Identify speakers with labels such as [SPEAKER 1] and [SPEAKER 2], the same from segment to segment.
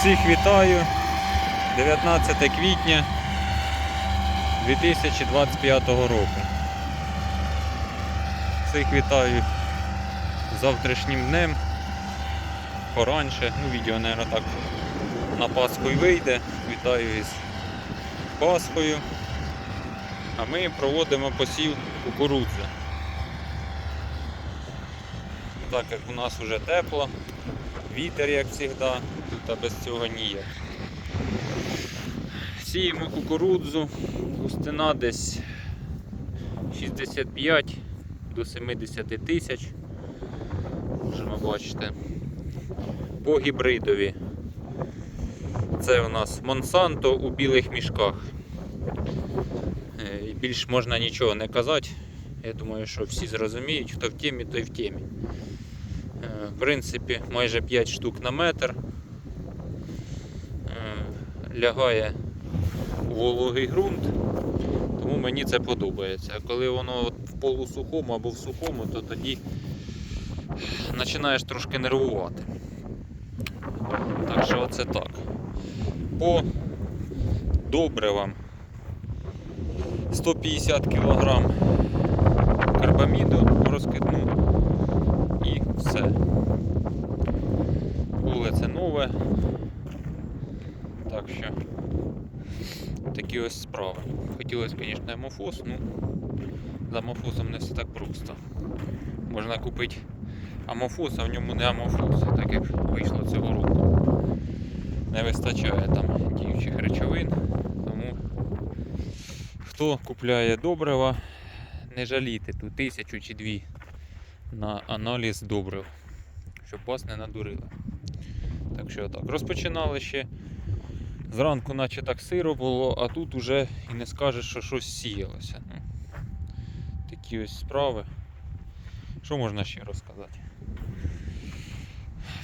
[SPEAKER 1] Всіх вітаю. 19 квітня 2025 року. Всіх вітаю завтрашнім днем. Поранше. Ну, відео, мабуть, так на Пасху й вийде. Вітаю із Пасхою. А ми проводимо посів кукурудзи. Так як у нас вже тепло, вітер, як завжди, тут а без цього ніяк. Сіємо кукурудзу, густина десь 65 до 70 тисяч. Можемо бачити. По гібридові. Це у нас Монсанто у білих мішках. Е, Більш можна нічого не казати. Я думаю, що всі зрозуміють, хто в темі, той в темі. Е, В принципі, майже 5 штук на метр. Лягає у вологий ґрунт, тому мені це подобається. А коли воно в полусухому або в сухому, то тоді починаєш трошки нервувати. Так що оце так. По добривам 150 кг карбаміду розкидну і все. Поле це нове. Так що такі ось справи. Хотілося, звісно, амофос, ну з амофосом не все так просто. Можна купити амофос, а в ньому не амофос, так як вийшло цього року. Не вистачає там діючих речовин, тому хто купляє добрива, не жалійте тут тисячу чи дві на аналіз добрив, щоб вас не надурили. Так що так. Розпочинали ще зранку, наче так сиро було, а тут уже і не скажеш, що щось сіялося. Ну, такі ось справи. Що можна ще розказати?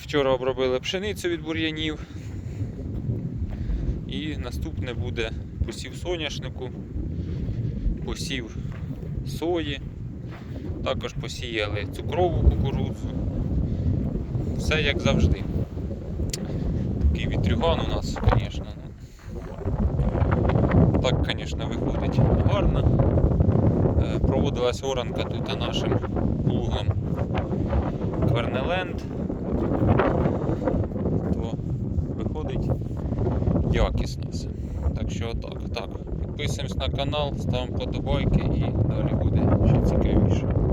[SPEAKER 1] Вчора обробили пшеницю від бур'янів. І наступне буде посів соняшнику, посів сої, також посіяли цукрову кукурудзу. Все як завжди. Такий вітрюган у нас, звісно. Так, звісно, гарно. Е, Проводилась оранка тут нашим лугом Квернеленд. То виходить якісно все. Так що отак. Так. Підписуємось на канал, ставимо подобайки і далі буде ще цікавіше.